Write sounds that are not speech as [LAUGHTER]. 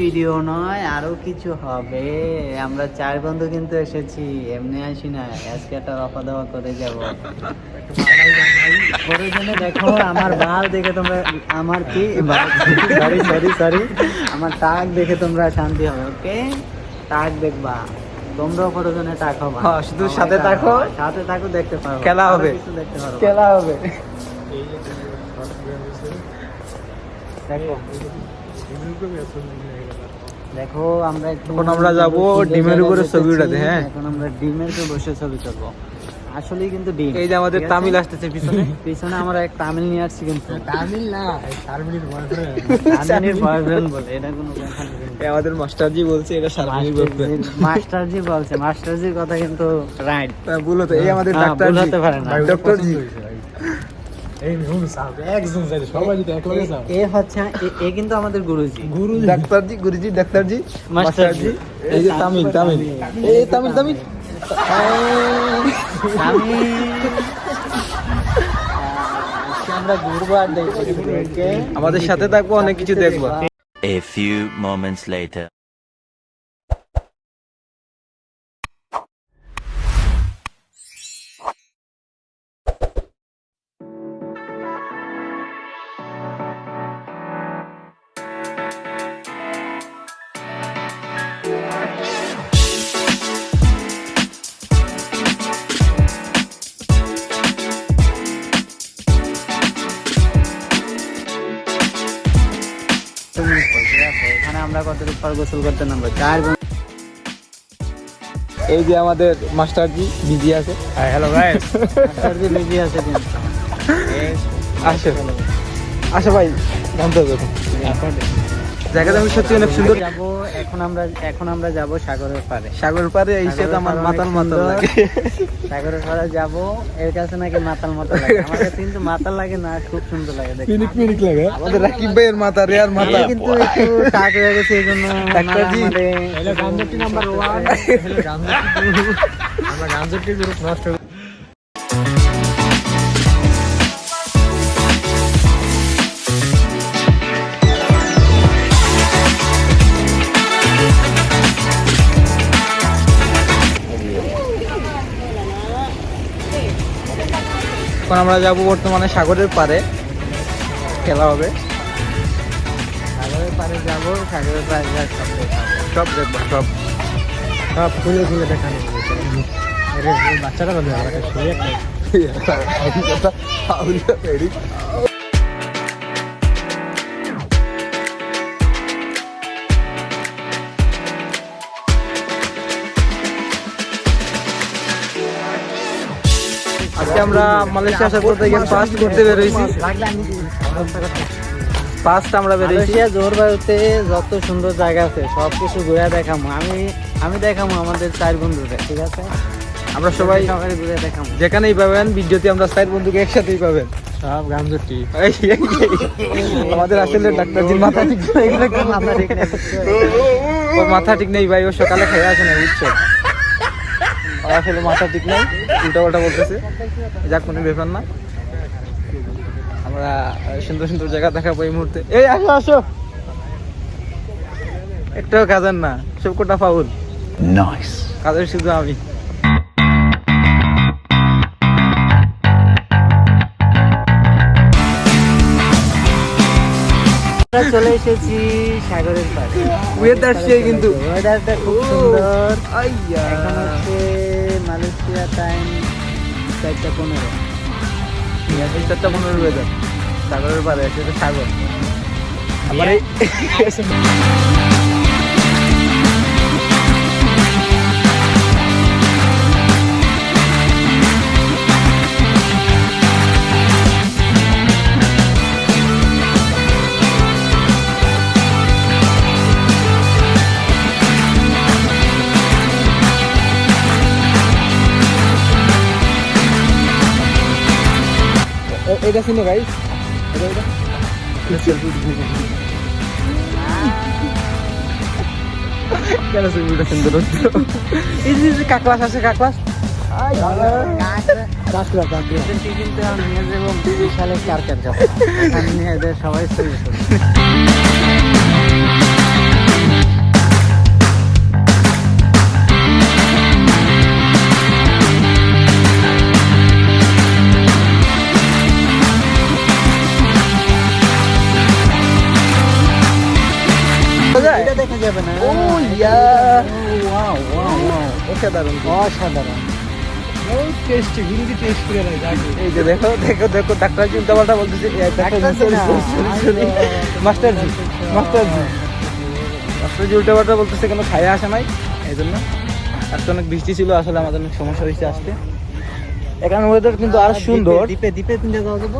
Video নয় আরও কিছু হবে। আমরা চার বন্ধু কিন্তু এসেছি এমনি আসি না আজকে একটা রফা দাওয়া করে যাব। দেখো আমার বাল দেখে তোমরা আমার কি? সরি সরি সরি আমার টাক দেখে তোমরা শান্তি হবে ওকে? টাক দেখবা। তোমরাও টাক হবা। হ্যাঁ, শুধু সাথে থাকো। সাথে থাকো দেখতে পারো খেলা হবে। খেলা হবে। দেখো। দেখো আমরা এখন আমরা যাব ডিমের উপরে ছবি উঠাতে, হ্যাঁ। এখন আমরা ডিমের উপরে বসে ছবি তুলবো। আসলে কিন্তু ডিম। এই যে আমাদের তামিল আসতেছে পিছনে। [LAUGHS] পিছনে আমরা এক তামিল নিয়ে আসছি কিন্তু। তামিল না শারমিনীর বয়ফ্রেন্ড তামিলের বয়ফ্রেন্ড বলে এটা কোনো আমাদের মাস্টারজি বলছে এটা শারমিনীর girlfriend। মাস্টারজি- বলছে মাস্টারজির কথা কিন্তু রাইট হ্যাঁ, ভুল হতো এই আমাদের ডাক্তার ভুল হতে পারে না। ডক্টর জি এ হচ্ছে এ- এ কিন্তু আমাদের গুরুজি। গুরু ডাক্তার গুরুজি ডাক্তার মাস্টারজি। এই যে তামিল তামিল। এই তামিল। তামিল। আমরা ঘুরবো আর দেখব। আমাদের সাথে থাকব অনেক কিছু দেখব। A few moments later. আমরা কতটুকু পর গোসল করতে নামবো? চার এই যে আমাদের মাস্টার জি বিজি আছে। হ্যালো ভাই মাস্টার জি বিজি আছে আসো আসো ভাই জানতে হবে জায়গাটা আমি সত্যি অনেক সুন্দর যাব এখন আমরা এখন আমরা যাব সাগরের পাড়ে। সাগর পারে এই আমার মাতাল মাতাল লাগে। সাগরের পাড়ে যাব এর কাছে নাকি মাতাল মাতাল লাগে। আমার কাছে কিন্তু মাতাল লাগে না খুব সুন্দর লাগে দেখতে। পিনিক পিনিক লাগে। আমাদের রাকিব ভাইয়ের মাথা রেয়ার মাথা। আমি কিন্তু একটু টাক হয়ে গেছে এই জন্য ডাক্তারজি। হ্যালো গাঞ্জটি নাম্বার 1 হ্যালো গাঞ্জটি আমরা গাঞ্জটি গ্রুপ নষ্ট এখন আমরা যাব বর্তমানে সাগরের পারে খেলা হবে। সাগরের পাড়ে যাব সাগরের সব দেখব সব। সব খুলে খুলে দেখানো বাচ্চাটা শুয়ে একটা [LAUGHS] আজকে আমরা মালয়েশিয়া আসার পর থেকে ফার্স্ট করতে বেরোইছি। ফার্স্ট আমরা বেরোইছি। মালয়েশিয়া জোরবায়ুতে যত সুন্দর জায়গা আছে সব কিছু ঘুরে দেখাবো আমি আমি দেখাবো আমাদের চার বন্ধুকে ঠিক আছে? আমরা সবাই সবাই ঘুরে দেখাবো যেখানেই পাবেন ভিডিওতে আমরা চার বন্ধুকে একসাথেই পাবেন। সব। আমাদের আসলে ডাক্তারজির মাথা ঠিক নেই। এগুলো মাথা ঠিক নেই। মাথা ঠিক নেই ভাই ও সকালে খেয়ে আসে না বুঝছ? ওর আসলে মাথা ঠিক নেই উল্টা পাল্টা বলতেছে যাক কোনো ব্যাপার না। আমরা সুন্দর সুন্দর জায়গা দেখাবো এই মুহূর্তে। এই আসো আসো। একটাও কাজের না সব কোটা ফাউল। Nice. কাজের শুধু আমি। আমরা চলে এসেছি সাগরের পাড়ে। ওয়েদার সেই কিন্তু। ওয়েদারটা খুব সুন্দর। এখন হচ্ছে মালয়েশিয়া টাইম চারটা পনেরো। চারটা পনেরো ওয়েদার সাগরের পারে সেটা সাগর। আবার [LAUGHS] এটা শুনো গাইস এটা এটা কেন ছবিটা সুন্দর হচ্ছে? এই যে- কাকলাস আছে কাকলাস। বিশালে সবাই যাবে না। ও ইয়া। ওয়াও ওয়াও ওয়াও অসাধারণ। অসাধারণ। টেস্টি হিন্দি টেস্ট করে এই যে দেখো দেখো দেখো ডাক্তার জি উল্টাপাল্টা বলতেছে master ji master ji master ji উল্টাপাল্টা বলতেছে কেন খাইয়ে আসে নাই এই জন্য। আজকে অনেক বৃষ্টি ছিল আসলে আমাদের অনেক সমস্যা হয়েছে আসতে এখানে ওয়েদার কিন্তু আর সুন্দর। দ্বীপে দ্বীপে তিনটে যাওয়া যাব।